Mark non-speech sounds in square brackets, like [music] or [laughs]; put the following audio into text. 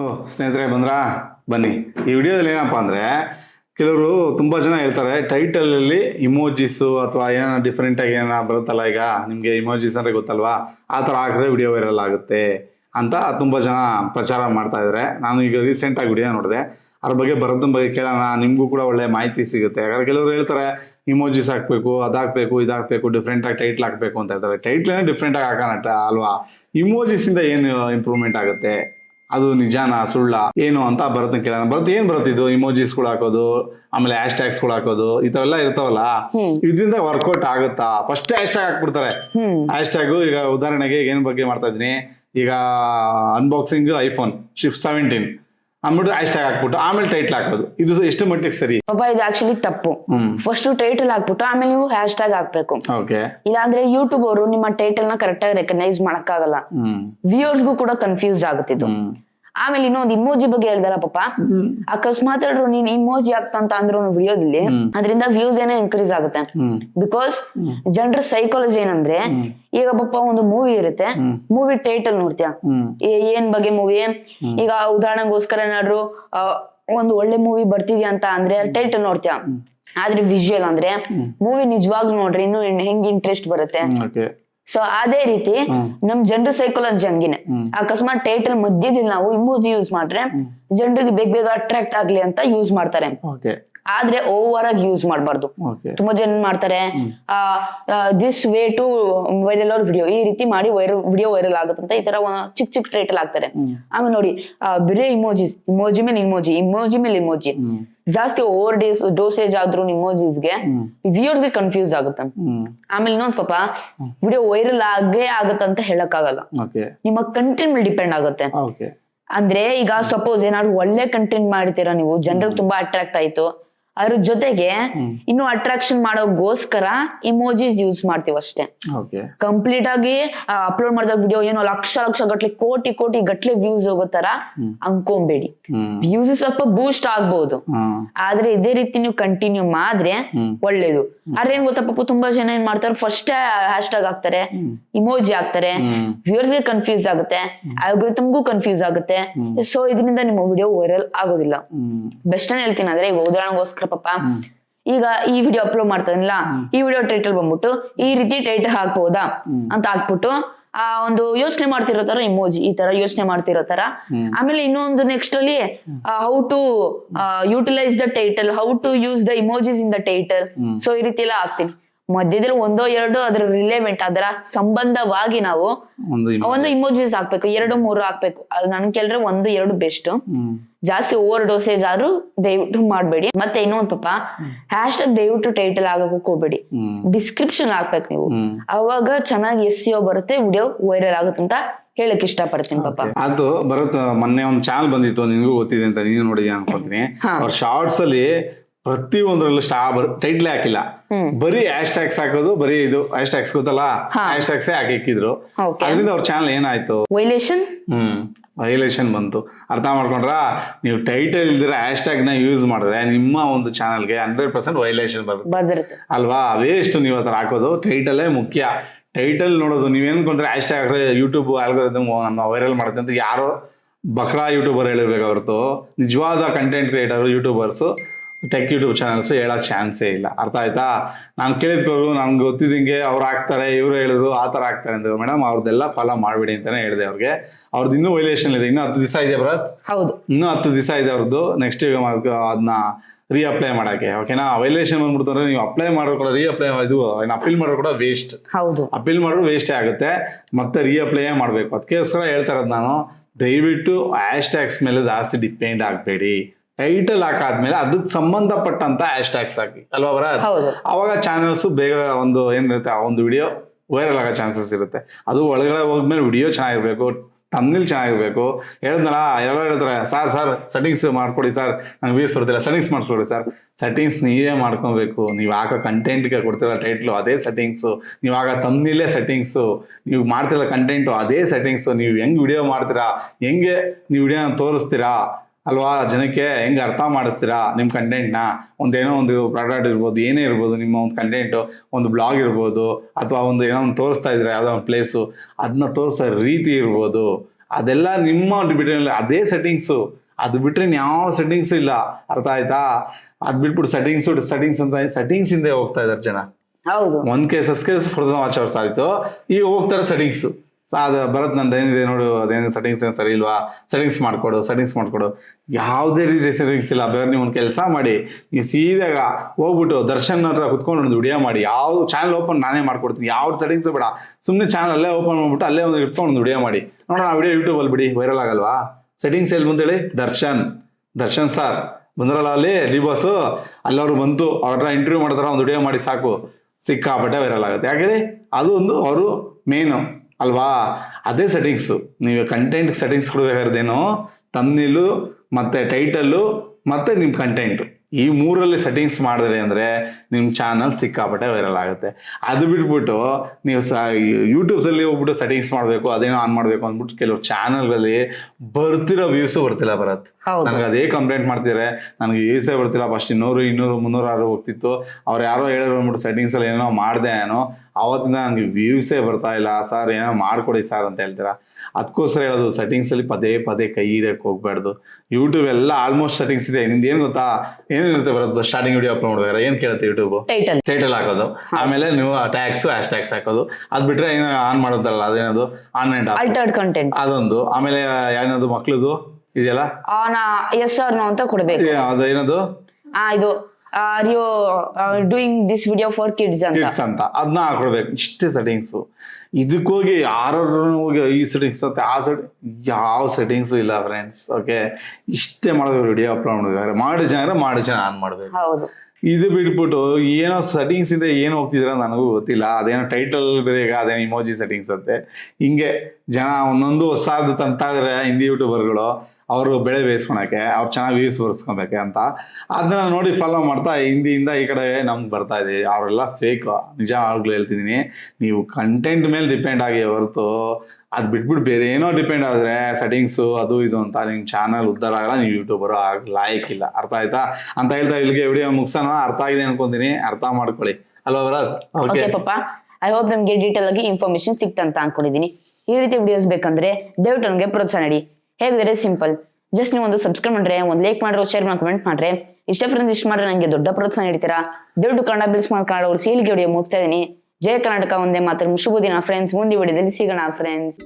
ಓ, ಸ್ನೇಹಿತರೆ, ಬಂದ್ರಾ? ಬನ್ನಿ. ಈ ವಿಡಿಯೋದಲ್ಲಿ ಏನಪ್ಪ ಅಂದರೆ, ಕೆಲವರು ತುಂಬ ಜನ ಹೇಳ್ತಾರೆ ಟೈಟಲಲ್ಲಿ ಇಮೋಜಿಸು ಅಥವಾ ಏನೋ ಡಿಫ್ರೆಂಟಾಗಿ ಏನೋ ಬರುತ್ತಲ್ಲ ಈಗ, ನಿಮಗೆ ಇಮೋಜಿಸ್ ಅಂದರೆ ಗೊತ್ತಲ್ವಾ? ಆ ಥರ ಹಾಕಿದ್ರೆ ವಿಡಿಯೋ ವೈರಲ್ ಆಗುತ್ತೆ ಅಂತ ತುಂಬ ಜನ ಪ್ರಚಾರ ಮಾಡ್ತಾ ಇದ್ದಾರೆ ನಾನು ಈಗ ರೀಸೆಂಟಾಗಿ ವಿಡಿಯೋ ನೋಡಿದೆ. ಅದ್ರ ಬಗ್ಗೆ ಬರೋದ್ರ ಬಗ್ಗೆ ಕೇಳೋಣ. ನಿಮಗೂ ಕೂಡ ಒಳ್ಳೆ ಮಾಹಿತಿ ಸಿಗುತ್ತೆ. ಯಾಕಂದ್ರೆ ಕೆಲವರು ಹೇಳ್ತಾರೆ ಇಮೋಜಿಸ್ ಹಾಕಬೇಕು, ಅದಾಕಬೇಕು, ಇದಾಕಬೇಕು ಡಿಫ್ರೆಂಟಾಗಿ ಟೈಟ್ಲ್ ಹಾಕಬೇಕು ಅಂತ ಹೇಳ್ತಾರೆ. ಟೈಟ್ಲೇನೇ ಡಿಫ್ರೆಂಟಾಗಿ ಹಾಕೋಣ ಅಲ್ವಾ? ಇಮೋಜಿಸಿಂದ ಏನು ಇಂಪ್ರೂವ್ಮೆಂಟ್ ಆಗುತ್ತೆ? ಅದು ನಿಜಾನ ಸುಳ್ಳ ಏನು ಅಂತ ಬರುತ್ತೆ ಕೇಳೋಣ. ಭರತ್ ಏನ್ ಬರುತ್ತೆ ಇಮೋಜಿಸ್ ಕೂಡ ಹಾಕೋದು ಆಮೇಲೆ ಹ್ಯಾಶ್ ಕೂಡ ಹಾಕೋದು ಈ ಥರ ಎಲ್ಲ ಇರ್ತಾವಲ್ಲ? ಇದರಿಂದ ವರ್ಕೌಟ್ ಆಗುತ್ತಾ? ಫಸ್ಟ್ ಹ್ಯಾಶ್ ಟ್ಯಾಗ್ ಹಾಕ್ಬಿಡ್ತಾರೆ. ಹ್ಯಾಶ್ ಟ್ಯಾಗು ಈಗ ಉದಾಹರಣೆಗೆ ಏನ್ ಬಗ್ಗೆ ಮಾಡ್ತಾ ಇದೀನಿ ಈಗ ಅನ್ಬಾಕ್ಸಿಂಗ್ ಐಫೋನ್ ಶಿಫ್ಟ್ ಸೆವೆಂಟೀನ್ ಅಂದ್ಬಿಟ್ಟು ಹ್ಯಾಶ್ ಟ್ಯಾಗ್ ಹಾಕ್ಬಿಟ್ಟು ಆಮೇಲೆ ಟೈಟ್ಲ್ ಹಾಕೋದು ಇದು ಎಷ್ಟು ಮಟ್ಟಿಗೆ ಸರಿ. ಪಾಪ ಇದು ಆಕ್ಚುಲಿ ತಪ್ಪು. ಹ್ಮ್. ಫಸ್ಟ್ ಟೈಟಲ್ ಹಾಕ್ಬಿಟ್ಟು ಆಮೇಲೆ ನೀವು ಹ್ಯಾಶ್ ಟ್ಯಾಗ್ ಹಾಕ್ಬೇಕು. ಓಕೆ ಇಲ್ಲಾಂದ್ರೆ ಯೂಟ್ಯೂಬ್ ಅವರು ನಿಮ್ಮ ಟೈಟಲ್ನ ಕರೆಕ್ಟ್ ಆಗಿ ರೆಕಗ್ನೈಸ್ ಮಾಡಕ್ಕಾಗಲ್ಲ. ಹ್ಮ್. ವ್ಯೂಯರ್ಸ್ಗೂ ಕೂಡ ಕನ್ಫ್ಯೂಸ್ ಆಗುತ್ತಿದ್ದು. ಆಮೇಲೆ ಇನ್ನೊಂದು ಇಮೋಜಿ ಬಗ್ಗೆ ಹೇಳ್ದಾರ ಪಾಪ ಅಕಸ್ಮಾತ್ ಹೇಳ್ರು ನೀನ್ ಇಮೋಜಿ ಆಗ್ತಾ ಅಂತ ಅಂದ್ರು ವಿಡಿಯೋದಲ್ಲಿ ಅದರಿಂದ ವ್ಯೂಸ್ ಏನೋ ಇನ್ಕ್ರೀಸ್ ಆಗುತ್ತೆ. ಬಿಕಾಸ್ ಜನರ ಸೈಕಾಲಜಿ ಏನಂದ್ರೆ ಈಗ ಪಾಪ ಒಂದು ಮೂವಿ ಇರುತ್ತೆ ಮೂವಿ ಟೈಟಲ್ ನೋಡ್ತೀಯ? ಏನ್ ಬಗ್ಗೆ ಮೂವಿ ಈಗ ಉದಾಹರಣೆಗೋಸ್ಕರ ಏನಾದ್ರು ಒಂದು ಒಳ್ಳೆ ಮೂವಿ ಬರ್ತಿದ್ಯಾ ಅಂತ ಅಂದ್ರೆ ಟೈಟಲ್ ನೋಡ್ತೀಯ? ಆದ್ರೆ ವಿಜುವಲ್ ಅಂದ್ರೆ ಮೂವಿ ನಿಜವಾಗ್ಲೂ ನೋಡ್ರಿ ಇನ್ನು ಹೆಂಗ್ ಇಂಟ್ರೆಸ್ಟ್ ಬರುತ್ತೆ. ಸೊ ಅದೇ ರೀತಿ ನಮ್ ಜನರ ಸೈಕಾಲಜಿ ಹಂಗಿನೇ ಅಕಸ್ಮಾತ್ ಟೈಟಲ್ ಮಧ್ಯದಲ್ಲಿ ನಾವು ಇಮೋಜಿ ಯೂಸ್ ಮಾಡ್ರೆ ಜನರಿಗೆ ಬೇಗ ಬೇಗ ಅಟ್ರಾಕ್ಟ್ ಆಗ್ಲಿ ಅಂತ ಯೂಸ್ ಮಾಡ್ತಾರೆ. ಆದ್ರೆ ಓವರ್ ಆಗಿ ಯೂಸ್ ಮಾಡಬಾರ್ದು. ತುಂಬಾ ಜನ ಮಾಡ್ತಾರೆ ದಿಸ್ ವೇ ಟು ವೈರಲ್ ಅವ್ರ ವಿಡಿಯೋ ಈ ರೀತಿ ಮಾಡಿ ವೈರಲ್ ವಿಡಿಯೋ ವೈರಲ್ ಆಗುತ್ತಂತ ಈ ತರ ಚಿಕ್ಕ ಚಿಕ್ಕ ಟೈಟಲ್ ಆಗ್ತಾರೆ ಆಮೇಲೆ ನೋಡಿ ಬರೀ ಇಮೋಜಿಸ್ ಇಮೋಜಿ ಮೇಲೆ ಇಮೋಜಿ ಇಮೋಜಿ ಮೇಲೆ ಇಮೋಜಿ ಜಾಸ್ತಿ ಓವರ್ ಡೇಸ್ ಡೋಸೇಜ್ಗೆ ಇಮೋಜಿಸ್ಗೆ ವ್ಯೂರ್ಸ್ಗೆ ಕನ್ಫ್ಯೂಸ್ ಆಗುತ್ತೆ. ಆಮೇಲೆ ಇನ್ನೊಂದ್ ಪಾಪ ವಿಡಿಯೋ ವೈರಲ್ ಆಗೇ ಆಗುತ್ತಂತ ಹೇಳಕ್ ಆಗಲ್ಲ ನಿಮ್ಮ ಕಂಟೆಂಟ್ ಮೇಲೆ ಡಿಪೆಂಡ್ ಆಗುತ್ತೆ. ಅಂದ್ರೆ ಈಗ ಸಪೋಸ್ ಏನಾದ್ರು ಒಳ್ಳೆ ಕಂಟೆಂಟ್ ಮಾಡ್ತೀರಾ ನೀವು ಜನರಿಗೆ ತುಂಬಾ ಅಟ್ರಾಕ್ಟ್ ಆಯ್ತು. ಅದ್ರ ಜೊತೆಗೆ ಇನ್ನು ಅಟ್ರಾಕ್ಷನ್ ಮಾಡೋಗೋಸ್ಕರ ಇಮೋಜಿಸ್ ಯೂಸ್ ಮಾಡ್ತೀವಿ ಅಷ್ಟೇ. ಕಂಪ್ಲೀಟ್ ಆಗಿ ಅಪ್ಲೋಡ್ ಮಾಡಿದ ವಿಡಿಯೋ ಏನೋ ಲಕ್ಷ ಲಕ್ಷ ಗಟ್ಲೆ ಕೋಟಿ ಕೋಟಿ ಗಟ್ಲೆ ವ್ಯೂಸ್ ಹೋಗೋ ತರ ಅನ್ಕೊಂಬೇಡಿ. ವ್ಯೂಸ್ ಸ್ವಲ್ಪ ಬೂಸ್ಟ್ ಆಗ್ಬಹುದು ಆದ್ರೆ ಇದೇ ರೀತಿ ನೀವು ಕಂಟಿನ್ಯೂ ಮಾಡಿದ್ರೆ ಒಳ್ಳೇದು. ಆದ್ರೆ ಏನ್ ಗೊತ್ತಾ ಪಾಪ ತುಂಬಾ ಜನ ಏನ್ ಮಾಡ್ತಾರೆ ಫಸ್ಟ್ ಹ್ಯಾಶ್ ಟ್ಯಾಗ್ ಹಾಕ್ತಾರೆ ಇಮೋಜಿ ಹಾಕ್ತಾರೆ. ವ್ಯೂವರ್ಸ್ ವ್ಯೂರ್ಸ್ಗೆ ಕನ್ಫ್ಯೂಸ್ ಆಗುತ್ತೆ ಆಲ್ಗೋರಿಥಮ್ಗೂ ಕನ್ಫ್ಯೂಸ್ ಆಗುತ್ತೆ. ಸೊ ಇದರಿಂದ ನಿಮ್ಮ ವಿಡಿಯೋ ವೈರಲ್ ಆಗೋದಿಲ್ಲ. ಬೆಸ್ಟ್ ಏನ್ ಹೇಳ್ತೀನಿ ಅಂದ್ರೆ ಈಗ ಪಾಪ. ಈಗ ಈ ವಿಡಿಯೋ ಅಪ್ಲೋಡ್ ಮಾಡ್ತಾನಿಲ್ಲ ಈ ವಿಡಿಯೋ ಟೈಟಲ್ ಬಂದ್ಬಿಟ್ಟು ಈ ರೀತಿ ಟೈಟಲ್ ಹಾಕ್ಬೋದಾ ಅಂತ ಹಾಕ್ಬಿಟ್ಟು ಆ ಒಂದು ಯೋಚನೆ ಮಾಡ್ತಿರೋ ತರ ಇಮೋಜಿ ಈ ತರ ಯೋಚನೆ ಮಾಡ್ತಿರೋ ತರ. ಆಮೇಲೆ ಇನ್ನೊಂದು ನೆಕ್ಸ್ಟ್ ಅಲ್ಲಿ how to utilise the title how to use the emojis in the title so ಈ ರೀತಿ ಎಲ್ಲ ಹಾಕ್ತೀನಿ. ಮಧ್ಯದಲ್ಲಿ ಒಂದೋ ಎರಡೋ ಅದ್ರ ರಿಲೇವೆಂಟ್ ಅದರ ಸಂಬಂಧವಾಗಿ ನಾವು ಒಂದು ಇಮೋಜಿಸ್ ಹಾಕ್ಬೇಕು ಎರಡು ಮೂರು ಹಾಕ್ಬೇಕು. ಅದು ನನ್ ಕೇಳಿದ್ರೆ ಒಂದು ಎರಡು ಬೆಸ್ಟ್ ಜಾಸ್ತಿ ಓವರ್ ಡೋಸೇಜ್ ಆದ್ರೂ ದಯವಿಟ್ಟು ಮಾಡಬೇಡಿ. ಮತ್ತೆ ಇನ್ನೊಂದು ಪಾಪ ಹ್ಯಾಶ್ ಟ್ಯಾಗ್ ದಯವಿಟ್ಟು ಟೈಟಲ್ ಆಗಕ್ಕೆ ಹೋಗ್ಬೇಡಿ. ಡಿಸ್ಕ್ರಿಪ್ಷನ್ ಹಾಕ್ಬೇಕು ನೀವು. ಅವಾಗ ಚೆನ್ನಾಗಿ ಎಸ್ ಬರುತ್ತೆ ವಿಡಿಯೋ ವೈರಲ್ ಆಗುತ್ತೆ ಅಂತ ಹೇಳಕ್ ಇಷ್ಟಪಡ್ತೀನಿ ಪಾಪ. ಅದು ಬರುತ್ತೆ ಮೊನ್ನೆ ಒಂದು ಚಾನಲ್ ಬಂದಿತ್ತು ನಿನಗೂ ಗೊತ್ತಿದೆ ಅಂತ ನೀನು ನೋಡಿದ್ಯಾ ಅನ್ಕೊಂತೀನಿ. [laughs] ಅವ್ರ ಶಾರ್ಟ್ಸ್ ಅಲ್ಲಿ ಪ್ರತಿ ಒಂದ್ರಲ್ಲೂ ಸ್ಟಾ ಟೈಟ್ಲ್ ಹಾಕಿಲ್ಲ. ಬರೀ ಹ್ಯಾಶ್ ಟ್ಯಾಗ್ಸ್ ಹಾಕೋದು ಬರೀ ಇದು ಹ್ಯಾಶ್ ಟ್ಯಾಗ್ಸ್ ಗೊತ್ತಲ್ಲ ಹ್ಯಾಶ್ ಟ್ಯಾಗ್ಸೇ ಹಾಕಿಕ್ಕಿದ್ರು ಅದರಿಂದ ಅವ್ರ ಚಾನಲ್ ಏನಾಯ್ತು? ವೈಲೇಷನ್ ಹ್ಮ್. ವೈಲೇಷನ್ ಬಂತು. ಅರ್ಥ ಮಾಡ್ಕೊಂಡ್ರ? ನೀವು ಟೈಟಲ್ ಇಲ್ದಿರ ಹ್ಯಾಶ್ ಟ್ಯಾಗ್ನ ಯೂಸ್ ಮಾಡಿದ್ರೆ ನಿಮ್ಮ ಒಂದು ಚಾನಲ್ಗೆ ಹಂಡ್ರೆಡ್ ಪರ್ಸೆಂಟ್ ವೈಲೇಷನ್ ಬರುತ್ತೆ. ಅಲ್ವಾ? ವೇಸ್ಟ್ ನೀವು ಅದರ ಹಾಕೋದು. ಟೈಟಲೇ ಮುಖ್ಯ. ಟೈಟಲ್ ನೋಡೋದು ನೀವೇನ್ಕೊಂಡ್ರೆ ಹ್ಯಾಶ್ ಟ್ಯಾಗ್ ಯೂಟ್ಯೂಬ್ ಆಲ್ಗೋರಿದಮ್ ನಮ್ಮ ವೈರಲ್ ಮಾಡುತ್ತೆ ಅಂತ ಯಾರೋ ಬಕ್ರಾ ಯೂಟ್ಯೂಬರ್ ಹೇಳಬೇಕು ಹೊರತು ನಿಜವಾದ content creator YouTubers tech YouTube channels ಹೇಳಕ್ ಚಾನ್ಸೇ ಇಲ್ಲ. ಅರ್ಥ ಆಯ್ತಾ? ನಾನು ಕೇಳಿದ್ಕೋರು ನಮ್ಗೆ ಗೊತ್ತಿದ್ದಂಗೆ ಅವ್ರು ಹಾಕ್ತಾರೆ ಇವರು ಹೇಳಿದ್ರು ಆ ಥರ ಹಾಕ್ತಾರೆ ಅಂದ್ರು. ಮೇಡಮ್ ಅವ್ರದ್ದೆಲ್ಲ ಫಾಲೋ ಮಾಡಬೇಡಿ ಅಂತಾನೆ ಹೇಳಿದೆ ಅವ್ರಿಗೆ. ಅವ್ರದ್ದು ಇನ್ನೂ ವೈಲೇಷನ್ ಇದೆ ಇನ್ನೂ ಹತ್ತು ದಿವಸ ಇದೆ ಬರತ್ ಹೌದು. ಇನ್ನೂ ಹತ್ತು ದಿವಸ ಇದೆ ಅವ್ರದ್ದು ನೆಕ್ಸ್ಟ್ ಅದನ್ನ ರೀ ಅಪ್ಲೈ ಮಾಡಕ್ಕೆ ಓಕೆನಾ ವೈಲೇಷನ್ ಬಂದ್ಬಿಡ್ತು ಅಂದ್ರೆ ನೀವು ಅಪ್ಲೈ ಮಾಡೋ ಕೂಡ ರೀ ಅಪ್ಲೈ ಇದು ಅಪೀಲ್ ಮಾಡೋ ಕೂಡ ವೇಸ್ಟ್ ಹೌದು. ಅಪೀಲ್ ಮಾಡೋದು ವೇಸ್ಟೇ ಆಗುತ್ತೆ. ಮತ್ತೆ ರೀ ಅಪ್ಲೈಯೇ ಮಾಡಬೇಕು. ಅದಕ್ಕೋಸ್ಕರ ಹೇಳ್ತಾ ಇರೋದು ನಾನು ದಯವಿಟ್ಟು ಹ್ಯಾಶ್ ಟ್ಯಾಕ್ಸ್ ಮೇಲೆ ಜಾಸ್ತಿ ಡಿಪೆಂಡ್ ಆಗಬೇಡಿ. ಟೈಟಲ್ ಹಾಕಾದ್ಮೇಲೆ ಅದಕ್ಕೆ ಸಂಬಂಧಪಟ್ಟಂತ ಹ್ಯಾಶ್ ಟ್ಯಾಗ್ಸ್ ಹಾಕಿ. ಅಲ್ವಾ ಬರ ಹೌದು. ಅವಾಗ ಚಾನೆಲ್ಸ್ ಬೇಗ ಒಂದು ಏನಿರುತ್ತೆ ಆ ಒಂದು ವಿಡಿಯೋ ವೈರಲ್ ಆಗೋ ಚಾನ್ಸಸ್ ಇರುತ್ತೆ. ಅದು ಒಳಗಡೆ ಹೋದ್ಮೇಲೆ ವಿಡಿಯೋ ಚೆನ್ನಾಗಿರ್ಬೇಕು ತಮ್ನಿಲ್ ಚೆನ್ನಾಗಿರ್ಬೇಕು. ಹೇಳಿದ್ನಲ್ಲ ಎಲ್ಲ ಹೇಳ್ತಾರೆ ಸರ್ ಸರ್ ಸೆಟ್ಟಿಂಗ್ಸ್ ಮಾಡ್ಕೊಡಿ ಸರ್ ನಂಗೆ ವ್ಯೂಸ್ ಬರ್ತಿಲ್ಲ. ಸೆಟ್ಟಿಂಗ್ಸ್ ಮಾಡ್ಕೊಡಿ ಸರ್ ಸೆಟ್ಟಿಂಗ್ಸ್ ನೀವೇ ಮಾಡ್ಕೊಬೇಕು. ನೀವು ಹಾಕೋ ಕಂಟೆಂಟ್ಗೆ ಕೊಡ್ತಿರೋ ಟೈಟ್ಲು ಅದೇ ಸೆಟ್ಟಿಂಗ್ಸು ನೀವು ಆಗ ತಮ್ನಿಲ್ಲೇ ಸೆಟ್ಟಿಂಗ್ಸು ನೀವು ಮಾಡ್ತಿರೋ ಕಂಟೆಂಟು ಅದೇ ಸೆಟ್ಟಿಂಗ್ಸು ನೀವು ಹೆಂಗೆ ವಿಡಿಯೋ ಮಾಡ್ತೀರಾ? ಹೆಂಗೆ ನೀವು ವಿಡಿಯೋನ ತೋರಿಸ್ತೀರಾ? ಅಲ್ವಾ? ಜನಕ್ಕೆ ಹೆಂಗ್ ಅರ್ಥ ಮಾಡಿಸ್ತೀರಾ ನಿಮ್ಮ ಕಂಟೆಂಟ್ನ ಒಂದೇನೋ ಒಂದು ಪ್ರಾಡಕ್ಟ್ ಇರ್ಬೋದು ಏನೇ ಇರ್ಬೋದು ನಿಮ್ಮ ಒಂದು ಕಂಟೆಂಟು ಒಂದು ಬ್ಲಾಗ್ ಇರ್ಬೋದು ಅಥವಾ ಒಂದು ಏನೋ ಒಂದು ತೋರಿಸ್ತಾ ಇದ್ರೆ ಯಾವುದೋ ಒಂದು ಪ್ಲೇಸು ಅದನ್ನ ತೋರಿಸೋ ರೀತಿ ಇರ್ಬೋದು. ಅದೆಲ್ಲ ನಿಮ್ಮ ಬಿಟ್ರೆ ಅದೇ ಸೆಟ್ಟಿಂಗ್ಸು ಅದು ಬಿಟ್ಟರೆ ಯಾವ ಸೆಟ್ಟಿಂಗ್ಸ್ ಇಲ್ಲ. ಅರ್ಥ ಆಯ್ತಾ? ಅದು ಬಿಟ್ಬಿಟ್ಟು ಸೆಟ್ಟಿಂಗ್ಸ್ ಸೆಟ್ಟಿಂಗ್ಸ್ ಅಂತ ಸೆಟ್ಟಿಂಗ್ಸ್ ಹಿಂದೆ ಹೋಗ್ತಾ ಇದಾರೆ ಜನ. ಹೌದು. ಒಂದು ಕೆ ಕೇಸ್ ವಾಚ್ ಅವರ್ಸ್ ಆಯ್ತು. ಈಗ ಹೋಗ್ತಾರೆ ಸೆಟ್ಟಿಂಗ್ಸ್ ಅದು ಬರೋದು ನಂದು ಏನಿದೆ ನೋಡು ಅದೇನು ಸೆಟ್ಟಿಂಗ್ಸ್ ಏನು ಸರಿ ಇಲ್ವಾ? ಸೆಟ್ಟಿಂಗ್ಸ್ ಮಾಡಿಕೊಡು ಸೆಟ್ಟಿಂಗ್ಸ್ ಮಾಡಿಕೊಡು. ಯಾವುದೇ ರೀತಿ ಸೆಟ್ಟಿಂಗ್ಸ್ ಇಲ್ಲ, ಬೇರೆ ನೀವು ಒಂದು ಕೆಲಸ ಮಾಡಿ ನೀವು ಸೀದಾಗ ಹೋಗ್ಬಿಟ್ಟು ದರ್ಶನ್ ಹತ್ರ ಕುತ್ಕೊಂಡು ಒಂದು ವಿಡಿಯೋ ಮಾಡಿ ಯಾವ ಚಾನಲ್ ಓಪನ್ ನಾನೇ ಮಾಡ್ಕೊಡ್ತೀನಿ ಯಾವ ಸೆಟ್ಟಿಂಗ್ಸ್ ಬೇಡ. ಸುಮ್ಮನೆ ಚಾನಲ್ ಅಲ್ಲೇ ಓಪನ್ ಮಾಡಿಬಿಟ್ಟು ಅಲ್ಲೇ ಒಂದು ಇಟ್ಕೊಂಡು ಒಂದು ವಿಡಿಯೋ ಮಾಡಿ. ನೋಡೋಣ, ಆ ವಿಡಿಯೋ ಯೂಟ್ಯೂಬಲ್ಲಿ ಬಿಡಿ ವೈರಲ್ ಆಗಲ್ವಾ? ಸೆಟ್ಟಿಂಗ್ಸ್ ಎಲ್ಲಿ ಬಂದೇಳಿ ದರ್ಶನ್. ದರ್ಶನ್ ಸರ್ ಬಂದ್ರಲ್ಲ ಅಲ್ಲಿ, ಡಿ ಬಾಸು ಅಲ್ಲವರು ಬಂತು, ಅವ್ರ ಇಂಟರ್ವ್ಯೂ ಮಾಡ್ತಾರ, ಒಂದು ವಿಡಿಯೋ ಮಾಡಿ ಸಾಕು. ಸಿಕ್ಕಾಪಟ್ಟೆ ವೈರಲ್ ಆಗುತ್ತೆ. ಯಾಕೆ ಅದು ಒಂದು ಅವರು ಮೇನು ಅಲ್ವಾ? ಅದೇ ಸೆಟ್ಟಿಂಗ್ಸು ನೀವು ಕಂಟೆಂಟ್ ಸೆಟ್ಟಿಂಗ್ಸ್ ಕೊಡಬೇಕಾದ್ರೇನು ತಮ್ನಿಲು ಮತ್ತೆ ಟೈಟಲ್ಲು ಮತ್ತೆ ನಿಮ್ಮ ಕಂಟೆಂಟು ಈ ಮೂರಲ್ಲಿ ಸೆಟ್ಟಿಂಗ್ಸ್ ಮಾಡಿದ್ರೆ ಅಂದರೆ ನಿಮ್ಮ ಚಾನಲ್ ಸಿಕ್ಕಾಪಟ್ಟೆ ವೈರಲ್ ಆಗುತ್ತೆ. ಅದು ಬಿಟ್ಬಿಟ್ಟು ನೀವು ಸ ಯೂಟ್ಯೂಬ್ಸಲ್ಲಿ ಹೋಗ್ಬಿಟ್ಟು ಸೆಟ್ಟಿಂಗ್ಸ್ ಮಾಡಬೇಕು ಅದೇನೋ ಆನ್ ಮಾಡಬೇಕು ಅಂದ್ಬಿಟ್ಟು ಕೆಲವು ಚಾನಲ್ಗಳಲ್ಲಿ ಬರ್ತಿರೋ ವ್ಯೂಸು ಬರ್ತಿಲ್ಲ ಬರತ್ ನನಗೆ ಅದೇ ಕಂಪ್ಲೇಂಟ್ ಮಾಡ್ತಿದ್ದಾರೆ ನನಗೆ ವ್ಯೂಸೇ ಬರ್ತಿಲ್ಲ. ಫಸ್ಟ್ ಇನ್ನೂರು ಇನ್ನೂರು ಮುನ್ನೂರು ಆರು ಹೋಗ್ತಿತ್ತು. ಅವ್ರು ಯಾರೋ ಹೇಳಿದ್ರು ಅಂದ್ಬಿಟ್ಟು ಸೆಟ್ಟಿಂಗ್ಸ್ ಅಲ್ಲಿ ಏನೋ ಮಾಡಿದೆ ಏನೋ. ಅವತ್ತಿಂದ ನನಗೆ ವ್ಯೂಸೇ ಬರ್ತಾ ಇಲ್ಲ. ಸರ್ ಏನೋ ಮಾಡ್ಕೊಡಿ ಸರ್ ಅಂತ ಹೇಳ್ತೀರಾ? ಅದಕ್ಕೋಸ್ಕರ ಹೇಳೋದು ಸೆಟ್ಟಿಂಗ್ಸ್ ಅಲ್ಲಿ ಪದೇ ಪದೇ ಕೈ ಹಿಡಿಯಕ್ಕೆ ಹೋಗ್ಬಾರ್ದು ಯೂಟ್ಯೂಬ್ ಎಲ್ಲ ಆಲ್ಮೋಸ್ಟ್ ಸೆಟ್ಟಿಂಗ್ಸ್ ಇದೆ. ನಿಮ್ದು ಏನು ಗೊತ್ತಾ? ಏನೇನಿರುತ್ತೆ ಬರೋದು? ಸ್ಟಾರ್ಟಿಂಗ್ ವಿಡಿಯೋ ಅಪ್ಲೋಡ್ ಮಾಡ್ಬೇಕಾದ್ರೆ ಏನು ಕೇಳುತ್ತೆ ಯೂಟ್ಯೂಬ್ ಟೈಟಲ್ ಟೈಟಲ್ ಹಾಕೋದು. ಆಮೇಲೆ ನೀವು ಟ್ಯಾಕ್ಸು ಹ್ಯಾಶ್ ಟ್ಯಾಕ್ಸ್ ಹಾಕೋದು. ಅದು ಬಿಟ್ರೆ ಏನೋ ಆನ್ ಮಾಡೋದಲ್ಲ ಅದೇನದು? ಆನ್ಲೈನ್ ಅಲ್ಟರ್ಡ್ ಕಂಟೆಂಟ್ ಅದೊಂದು. ಆಮೇಲೆ ಏನದು ಮಕ್ಳದು? ಇದೆಯಲ್ಲ? ಎಸ್ ಅಂತ ಕೊಡ್ಬೇಕು. ಏ, ಅದು ಏನದು ಆ ಇದು you doing this video for kids ಅಂತ ಕಿಡ್ಸ್ ಅಂತ. ಅದನ್ನ ಹಾಕೊಡ್ಬೇಕು. ಇಷ್ಟೇ ಸೆಟ್ಟಿಂಗ್ಸ್ ಇದಕ್ಕೋಗಿ ಯಾರು ಹೋಗಿ ಈ ಸೆಟ್ಟಿಂಗ್ಸ್ ಅಂತ ಆ ಸೆಟ್ ಯಾವ ಸೆಟ್ಟಿಂಗ್ಸ್ ಇಲ್ಲ ಫ್ರೆಂಡ್ಸ್ ಓಕೆ ಇಷ್ಟೇ ಮಾಡಬೇಕು ವಿಡಿಯೋ ಅಪ್ಲೋಡ್ ಮಾಡ್ಬೇಕಾದ್ರೆ ಮಾಡಿ ಜನ ಮಾಡಿ ಜನ ಆನ್ ಮಾಡ್ಬೇಕು. ಹೌದು. ಇದು ಬಿಟ್ಬಿಟ್ಟು ಏನೋ ಸೆಟ್ಟಿಂಗ್ಸ್ ಇಂದ ಏನು ಹೋಗ್ತಿದ್ರ ನನಗೂ ಗೊತ್ತಿಲ್ಲ. ಅದೇನೋ ಟೈಟಲ್ ಬೇರೆ ಈಗ ಅದೇನೋ ಇಮೋಜಿ ಸೆಟ್ಟಿಂಗ್ಸ್ ಅಂತೆ. ಹಿಂಗೆ ಜನ ಒಂದೊಂದು ಹೊಸದು ತಂತಾದ್ರೆ ಹಿಂದಿ ಯೂಟ್ಯೂಬರ್ಗಳು ಅವರು ಬೆಳೆ ಬೇಯಿಸ್ಕೊಳಕ್ಕೆ, ಅವ್ರು ಚೆನ್ನಾಗಿ ವ್ಯೂಸ್ ಬರ್ಸ್ಕೊಬೇಕೆ ಅಂತ. ಅದನ್ನ ನೋಡಿ ಫಾಲೋ ಮಾಡ್ತಾ ಹಿಂದಿಯಿಂದ ಈ ಕಡೆ ನಮ್ಗೆ ಬರ್ತಾ ಇದೆ. ಅವರೆಲ್ಲ ಫೇಕ್ ನಿಜ ಆಗ್ಲೂ ಹೇಳ್ತಿದ್ದೀನಿ. ನೀವು ಕಂಟೆಂಟ್ ಮೇಲೆ ಡಿಪೆಂಡ್ ಆಗಿ ಹೊರತು, ಅದು ಬಿಟ್ಬಿಟ್ಟು ಬೇರೆ ಏನೋ ಡಿಪೆಂಡ್ ಆದ್ರೆ ಸೆಟ್ಟಿಂಗ್ಸು ಅದು ಇದು ಅಂತ ನಿಮ್ಮ ಚಾನಲ್ ಉದ್ದಾರ ಆಗಲ್ಲ, ನೀವು ಯೂಟ್ಯೂಬರ್ ಆಗ ಲಾಯಕ್ ಇಲ್ಲ. ಅರ್ಥ ಆಯ್ತಾ? ಅಂತ ಹೇಳ್ತಾ ಇಲ್ಲಿಗೆ ವಿಡಿಯೋ ಮುಗ್ಸೋಣ. ಅರ್ಥ ಆಗಿದೆ ಅನ್ಕೊಂತೀನಿ. ಅರ್ಥ ಮಾಡ್ಕೊಳ್ಳಿ. ಅಲ್ವಾ ಭರತ್ ಓಕೆ ಪಪ್ಪ. ಐ ಹೋಪ್ ನಿಮ್ಗೆ ಡೀಟೇಲ್ ಆಗಿ ಇನ್ಫಾರ್ಮೇಶನ್ ಸಿಕ್ತಂತ ಅನ್ಕೊಂಡಿದೀನಿ ಈ ರೀತಿ ವಿಡಿಯೋಸ್ ಬೇಕಂದ್ರೆ ದಯವಿಟ್ಟು ನನಗೆ ಪ್ರೋತ್ಸಾಹ ನೀಡಿ. ಹೇಗಿದ್ರೆ? ಸಿಂಪಲ್ ಜಸ್ಟ್ ನೀವು ಒಂದು ಸಬ್ಸ್ಕ್ರೈಬ್ ಮಾಡ್ರೆ, ಒಂದು ಲೈಕ್ ಮಾಡ್ರೆ ಶೇರ್ ಮಾಡಿ ಕಮೆಂಟ್ ಮಾಡ್ರೆ. ಇಷ್ಟ ಫ್ರೆಂಡ್ಸ್ ಇಷ್ಟ ಮಾಡ್ರೆ ನನಗೆ ದೊಡ್ಡ ಪ್ರೋತ್ಸಾಹ ನೀಡ್ತೀರಾ? ದೊಡ್ಡ ಕನ್ನಡ ಬಿಲ್ಸ್ ಮಾಡಿ ಕನ್ನಡ ಅವ್ರು ಸೀಲಿಗೆ ವಿಡಿಯೋ ಮುಗಿಸ್ತಾ ಇದ್ದೀನಿ ಜಯ ಕರ್ನಾಟಕ, ಒಂದೇ ಮಾತ್ರ ಶುಭ ದಿನ ಫ್ರೆಂಡ್ಸ್ ಮುಂದೆ ವಿಡಿಯೋದಲ್ಲಿ ಸಿಗೋಣ ಫ್ರೆಂಡ್ಸ್